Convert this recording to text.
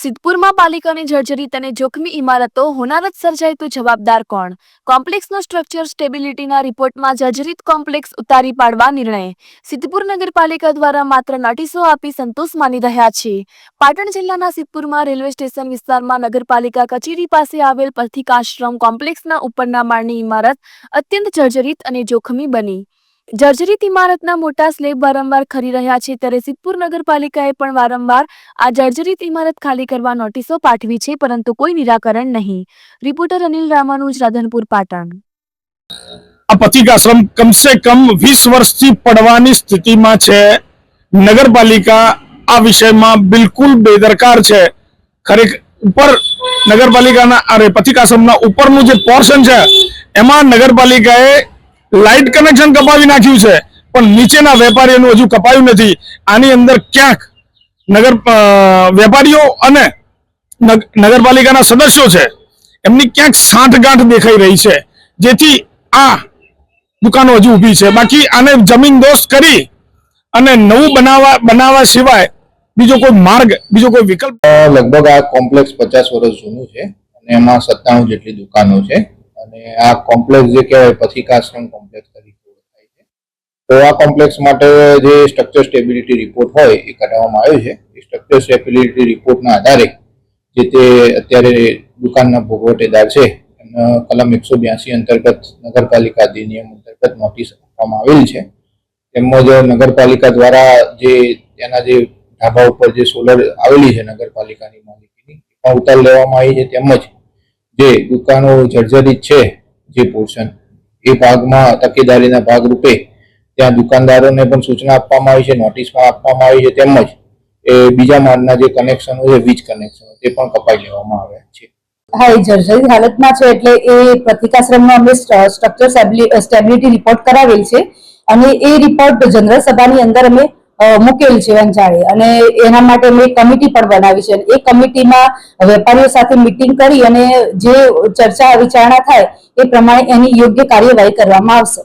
સિદ્ધપુરમાં પાલિકાની જર્જરિત અને જોખમી ઇમારતો, હોનારત સર્જાય તો જવાબદાર કોણ? કોમ્પ્લેક્સનો સ્ટ્રક્ચર સ્ટેબિલિટીના રિપોર્ટમાં જર્જરિત કોમ્પ્લેક્સ ઉતારી પાડવા નિર્ણય. સિદ્ધપુર નગરપાલિકા દ્વારા માત્ર નોટિસો આપી સંતોષ માની રહ્યા છે પાટણ જિલ્લાના સિદ્ધપુરમાં રેલવે સ્ટેશન વિસ્તારમાં નગરપાલિકા કચેરી પાસે આવેલ પથિકાશ્રમ કોમ્પ્લેક્સના ઉપરના માળની ઇમારત અત્યંત જર્જરિત અને જોખમી બની. જર્જરિત ઇમારતના મોટા સ્લેબ વારંવાર ખરી રહ્યા છે. ત્યારે સિદ્ધપુર નગરપાલિકાએ પણ વારંવાર આ જર્જરિત ઇમારત ખાલી કરવા નોટિસો પાઠવી છે, પરંતુ કોઈ નિરાકરણ નહીં. રિપોર્ટર અનિલ રામાનુજ રાધનપુર, પાટણ. આ પથિકાશ્રમ કમસે કમ વીસ વર્ષથી પડવાની સ્થિતિમાં છે. નગરપાલિકા આ વિષયમાં બિલકુલ બેદરકાર છે. ખરેખર ઉપર નગરપાલિકાના, અરે પથિકાશ્રમના ઉપરનું જે પોર્શન છે, એમાં નગરપાલિકાએ લાઇટ કનેક્શન કપાવી નાખ્યું છે, પણ નીચેના વેપારીઓનું હજુ કપાયું નથી. આની અંદર ક્યાંક નગર વેપારીઓ અને નગરપાલિકાના સદસ્યો છે, એમની ક્યાંક સાંઠગાંઠ દેખાઈ રહી છે, જેથી આ દુકાનો હજુ ઊભી છે. બાકી આને જમીન દોસ્ત કરી અને નવું બનાવવા બનાવવા સિવાય બીજો કોઈ માર્ગ, બીજો કોઈ વિકલ્પ? લગભગ આ કોમ્પ્લેક્સ પચાસ વર્ષ જૂનું છે અને એમાં સત્તાણું જેટલી દુકાનો છે. અને આ કોમ્પ્લેક્સ જે કહેવાય પથિકાશ્રમ કોમ્પ્લેક્સ તરીકે ઓળખાય છે. તો આ કોમ્પ્લેક્સ માટે જે સ્ટ્રક્ચર સ્ટેબિલિટી રિપોર્ટ હોય, એ કઢાવવામાં આવ્યો છે. એ સ્ટ્રક્ચર સ્ટેબિલિટી રિપોર્ટના આધારે જે તે અત્યારે દુકાનના ભોગવટેદાર છે, એમને કલમ એકસો બ્યાસી અંતર્ગત નગરપાલિકા અધિનિયમ અંતર્ગત નોટિસ આપવામાં આવેલ છે. તેમજ નગરપાલિકા દ્વારા જે તેના જે ઢાબા ઉપર જે સોલર આવેલી છે, નગરપાલિકાની માલિકીની, એ પણ ઉતાર લેવામાં આવી છે. તેમજ જે દુકાનો જર્જરિત છે, જે પોર્શન એ ભાગમાં તકેદારીના ભાગરૂપે ત્યાં દુકાનદારોને પણ સૂચના આપવામાં આવી છે, નોટિસમાં આપવામાં આવી છે, તેમજ એ બીજા માળના જે કનેક્શનો છે, વીજ કનેક્શનો તે પણ કપાઈ લેવામાં આવ્યા છે. હા, એ જર્જરિત હાલતમાં છે, એટલે એ પ્રતિકાશ્રમનો અમે સ્ટ્રક્ચર સ્ટેબિલિટી રિપોર્ટ કરાવેલ છે. અને એ રિપોર્ટ જનરલ સભાની અંદર અમે મૂકેલ છે વંચાળે અને એના માટે મેં કમિટી પણ બનાવી છે. એ કમિટીમાં વેપારીઓ સાથે મિટિંગ કરી અને જે ચર્ચા વિચારણા થાય, એ પ્રમાણે એની યોગ્ય કાર્યવાહી કરવામાં આવશે.